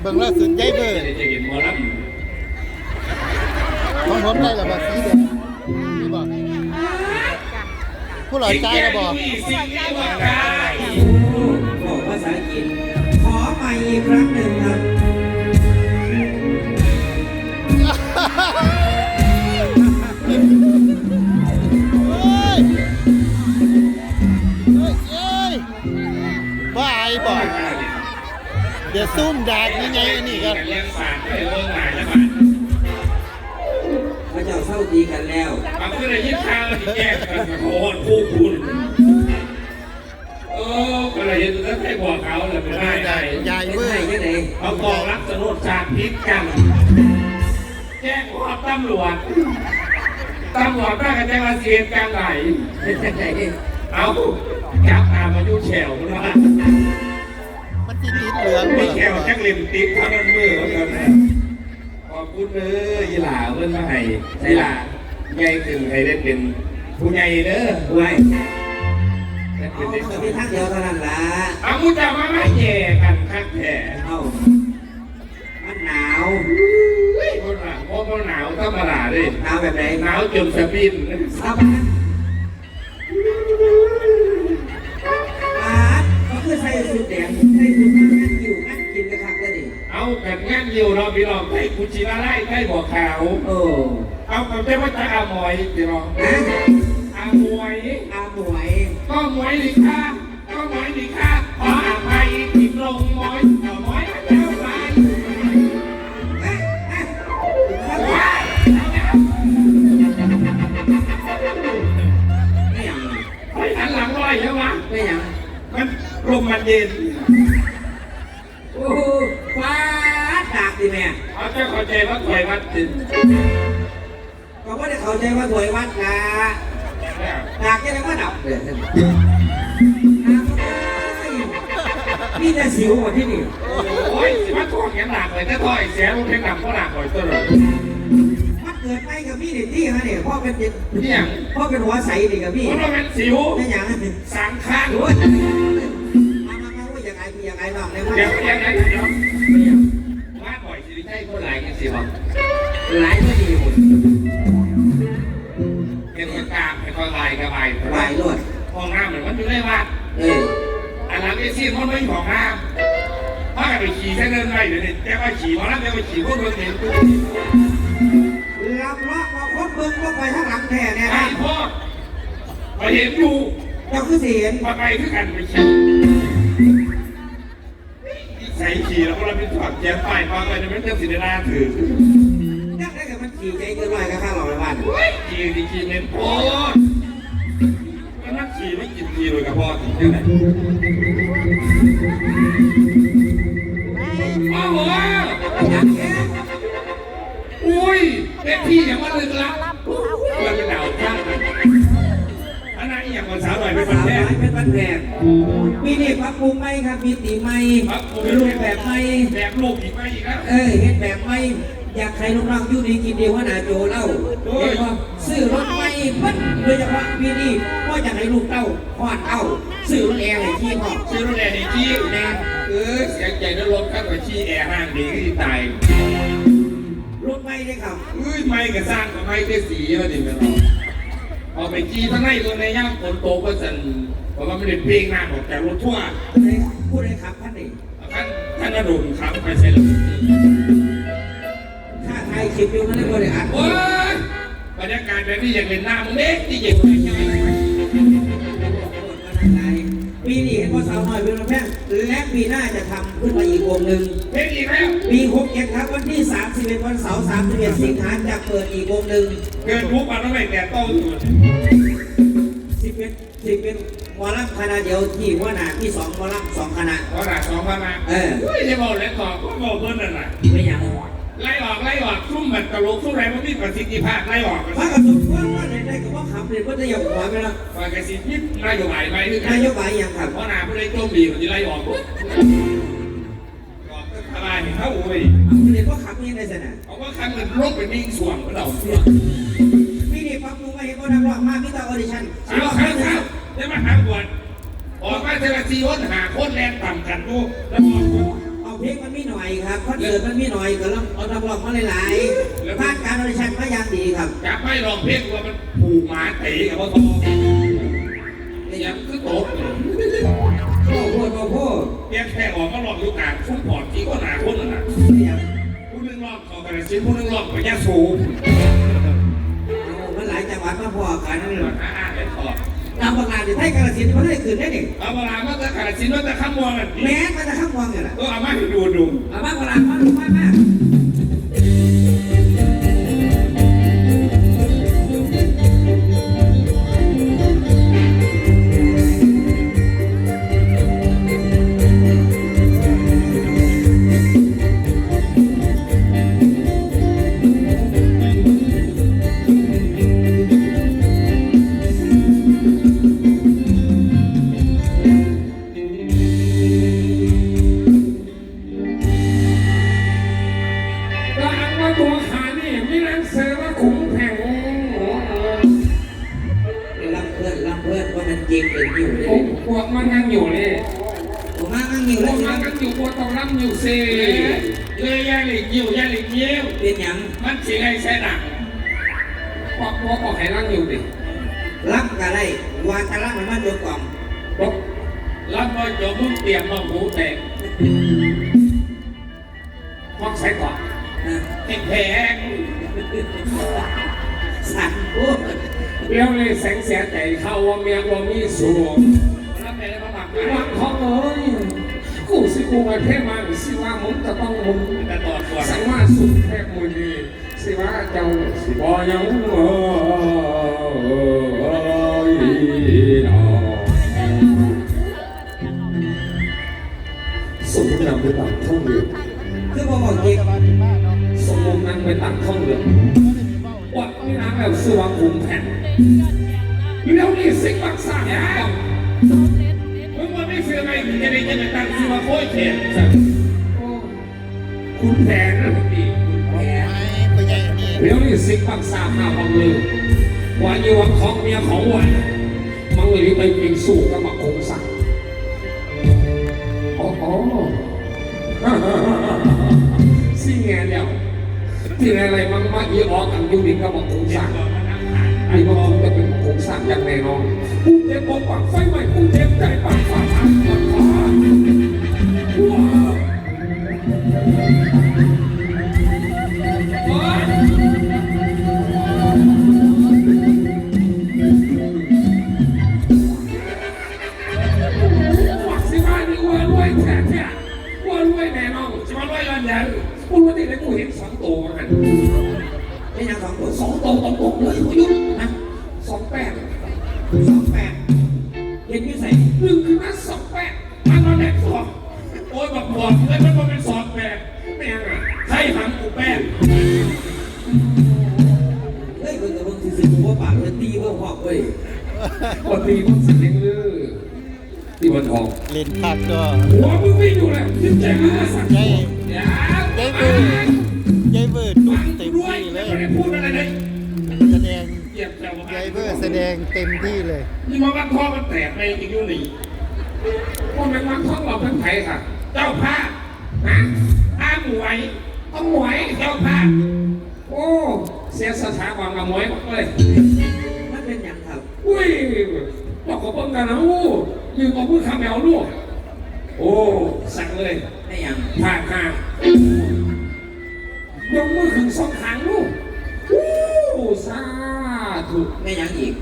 เบิ่งล่าสุดยายเบิ่งจะเห็นหมอลของผมได้หรือบ่สีแดงนี่บ่ผู้หล่อใจหรือกสิ่งที่ว่าได้บอกภาษาอังกฤษขอใหม่อีกครั้งหนึ่ง เดี๋ยวซุ่มดากนี่ไงอันนี้ก็เลี้ยงสัตว์ไปเรื่องงานแล้วมันพระเจ้าเศร้าดีกันแล้วเอาขึ้นในยิ้มทางที่แยกกันโคตรคู่คุณเออก็เลยเห็นแล้วให้บอกเขาเลยไม่ได้ได้ยายเว้ยเขาบอกรักสนุดฉากพิษกันแจ้งความตำรวจตำรวจแม่กันแจ้งว่าเสียกลางไหลเอาจับตามมายุ่เฉวนะ มันติดเหลืองมีแก้วจักริมติ๊กเท่านั้นมือเขากันนะขอบคุณเลยยีหลาเพิ่นมาให้ใช่หลาใหญ่ขึ้นให้ได้เป็นผู้ใหญ่เด้อไว้ได้เอาเป็นเด็กก็มีทางเดียวเท่านั้นละเอามุจะมาไม่แย่กันคักแท้เอามันหนาวเฮ้ยคนหนาวเพราะคนหนาวธรรมดาเลยหนาวแบบไหนหนาวจนสะบินสะบา พี่น้องไต้กุชิลาไล่ไต้บ่อขาวโอ้เอากับเจ้าว่าจะอาหมอยพี่น้องนะอาหมวยอาหมวยก็หมวยดีค่ะก็หมวยดีค่ะขออภัยที่ลงหมอยขอหมอยมาเจ้าไปเอ๊ะเอ๊ะครับว้ายเอาแล้วไม่หยังไปหันหลังลอยแล้ววะไม่หยังมันลมมันเย็น ดากดิแม่เอาเจ้าเข้าใจว่าถอยวัดจินก็ไม่ได้เข้าใจว่าถวยวัดนะดากยังไงก็ดับเลยนี่แต่สิวหมดที่นี่โอ้ยสิว่าทวงยังหนักเลยถ้าถอยเสียลงเพลงหนักก็หนักหน่อยตัวเลยมันเกิดไปกับพี่นี่ที่ฮะเนี่ยพ่อเป็นเนี่ยพ่อเป็นหัวใสนี่กับพี่เพราะว่ามันสิวไม่หยังสังข้างโอ้ยมามามาว่ายังไงพี่ยังไงบ้างในว่าเดี๋ยวเดี๋ยวเดี๋ยวเดี๋ย สิวะหลายก็ดีหมดเป็นคนกลางเป็นคนลายกับลายหลายรวดห้องน้ำเหมือนมันอยู่ในวัดเอออันหลังไอ้ซีมันไม่ห้องน้ำถ้าไปขี่เส้นเดินไปเดี๋ยวนี้แต่ว่าขี่มาแล้วแต่ว่าขี่พวกเมืองเห็นตู้ลำเลาะมาคบเบิ้งก็ไปข้างหลังแท้เนี่ยไอ้นะพ่อไปเห็นอยู่เราคือเสียนมาไปคือกันไปขี่ใส่ ขี่แล้วก็เราเป็นถอดแจ๊ป้ายมาเลยมันจะสิเดนาถือนักได้กับมันขี่ใจเกินไปก็ข้างเราในบ้านขี่ดีขี่เน้นโพดมันนั่งขี่ไม่กินทีเลยกับพ่อถึงจะไหาวหน่อยเป็นประสาวเทศน้อยเป็นบ้านแพงมีนี่ปรับปรุงไหมครับ มีตีไหมมีรูปแบบไหมแบบลูกอีกไหมอีกแล้วเอ้ยเห็นแบบไหมอยากใครลูกน้องอยู่ดีกินดีว่านาโจเล่าเห็นว่าซื้อรถไหมปั๊บโดยเฉพาะมีนี่ก็อยากให้ลูกเต้าพอดเต้าซื้อรถแอร์ให้ที่พ่อซื้อรถแอร์ในจี้แน่เออเสียงใจนั้นรถข้างไปชี้แอร์ห้างดีที่ตายรถไหมได้ครับเอ้ยไม่กระสร้างกับไม่ได้สีมาดิมัน พอไปจี้ทั้งในตัวในย่างฝนตกก็สั่นเพราะว่าไม่ได้เพลงหน้าออกจากรถทั่วผู้ใดขับท่านนี่ท่านท่านอดุลครับไปใช่หรือถ้าไทยคลิปอยู่นั่นเลยบ่ได้อัดโอ้ยบรรยากาศแบบนี้อยากเห็นหน้ามึงเด็กที่เย็นเลยใช่ไหมปีนี้เห็นว่าสาวน้อยเป็นแพงและปีหน้าจะทำขึ้นมาอีกวงหนึ่งเพลงอีกแล้วปี67ครับวันที่ 31วันเสาร์31สิงหาจะเปิดอีกวงหนึ่งเกินทุกวันต้องไปแต่โต้อยู่11 11หมอลำคณะเดียวที่หัวหน้าที่สองหมอลำสองคณะเพราะหลักสองพันมาเออเฮ้ยจะบอกแล้วต่อก็บอกเพิ่นนั่นแหละไม่ยังไล่ออกไล่ออกซุ่มแบบตลกซุ่มอะไรมันมีประสิทธิภาพไล่ออกกันพระกระสุนว่าว่าเรียนได้กับว่าขับเรียนก็จะยกหัวไปแล้วปกติยิบนายบายไปคือกันนายกบายยังครับเพราะนาผู้ใดโจมดีมันจะไล่ออกปุ๊บออกก็ทลายเห็นเขาโอ้ยเอาเรียนว่าขับ ยังไงสนะเอาว่าครั้งหนึ่งรถเป็นนิ่งส่วงก็เราปีนี้ปรับปรุงมาเห็นว่านักร้องมาพิจารณาออดิชั่นเอาครั้งครับได้มาหาบวชออกมาเทวซีวันหาโคตรแรงต่ำกันกูแล้วออกเอาเพลงมันมีหน่อยครับคอนเสิร์ตมันมีหน่อยก็ลองเอานักร้องมาหลายๆผ่านการออดิชั่นมาอย่างดีครับอยากไม่ลองเพลงว่ามันผูกหมาเตะกับพ่อทองยังคือโต๊ะโอ้โหโอ้โหเพียงแค่ออกก็ลองอยู่กลางฟุ้งปอดที่ก็หนาคนน่ะเนี่ยผู้นึงล องขอกระสินผู้นึงลองไปยาสูบเอามันหลายจังหวัดมาพอกันมันหาอ่านได้ตอบนำบางงานที่ไทยกาฬสินธุ์มันได้คืนได้หนึ่งเอาเวลามาจะกระสินว่าจะข้ามวงกันแม้มันจะข้ามวังเนี่ยแหละก็เอามาให้ดูดู เอามาโบราณมาดูมากมากก็ อยู่เลผมยพวกมันนั่งอยู่นี่ผมมามั่งอยู่พแล้ววกสิมันนั่งอยู่พวกต้องรับอยู่เซ่เลยยาหลีกยิ้วยาหลีกเยิ้วเป็นหยังมันสิไงแซ่ดักพวกพวกบอกให้นั่งอยู่ดิรับกันได้วางตะลักมันมันโดนกล่องพวกรับมาจบมึงเตรียมมาหูแตกพวกใส่ก่อนนะติดแพงสั่นโอ้ เลี้ยวเลยแสงเสียใจเข้าว่าเมียว่ามีสูงแล้วมาหมักว่าเขาเอ้ยกูสิกูไปเทมาสิว่ามึงจะต้องมึงแต่ตอดก่อนสังว่าสุดแทบมือดีสิว่าเจ้าสิบอยังเอ้ยเอาสมนำไปตักท่องเรือคือผมบอกจริงสมมุตินั้นไปตักท่องเรือวัดนี่นะแบบสว่างขุมแผ่น แล้วนี่สิงบักษาเนี่ยมึงว่าไม่เสือไงจะได้จะไปตั้งชื่อว่าโค้ยเขียนคุณแผนนะพี่แหมไอ้ไปใหญ่นี่แล้วนี่สิงบักษาหาบังเลยว่าอยู่วังของเมียของวันมันเลยไปปิงสู่กับมาคงสักโอ้โหสิ่งแง่เดียวที่อะไรมันมาอีออกกันอยู่ดีกับมาคงสัก ไอ้มาคงจะเป็นมาคงสักอย่างแน่นอนกูเจ็บปวดไฟไหม้กูเจ็บใจปากฝาดหักปวดคอว้าวฝักสิบ้านนี่อ้วนรวยแท้ท้อ้วนรวยแน่นอนจะมาไล่ย้อนยันอ้วนรวยที่ไหนกูเห็นสองตัวกัน นอย่างสองตัวสองตัวตรงๆเลยประยุทธ์นะสองแปดสองแปดเห็นยี่ใส่หนึ่งคือนัดสองแปดมันมาแดกสองโอ้ยแบบบอดเลยมันมาเป็นสองแบบแม่งอะใครหังกูแป้งเฮ้ยคนกับมึงคือสิกูว่าปากมันตีว่าหอกเว้ยวันนี้มันสิเลี้ยงลือที่วันทองเล่นพักก็หัวมึงวิ่งอยู่เลยยิ้มใจมึงมาสั่งใหญ่เดี๋ยวใหญ่เบิดใหญ่เบิด ตุ้มเต็มรวยที่เลเลยยพูดอะไรเลยแสดงเหยียบแถวใหญ่เบิดแสดงเต็มที่เลยนี่มาวัดพ่อมันแตกไปอีกอยู่นี่ว่าแม่งวันท้องเราเป็นไผ่ค่ะ เจ้าภาพฮะอาหมวยต้องหวยเจ้าภาพโอ้เสียสถาบันกับหมวยหมดเลยมันเป็นอย่างครับอุ้ยบอกกับเพิ่งกันนะอู้ยืนกับมือคำแมวลูกโอ้สั่งเลยไม่อย่างผ่านหาง ยกมือขึ้นสองขางลูกอู้สาธุ ไม่ยังอีก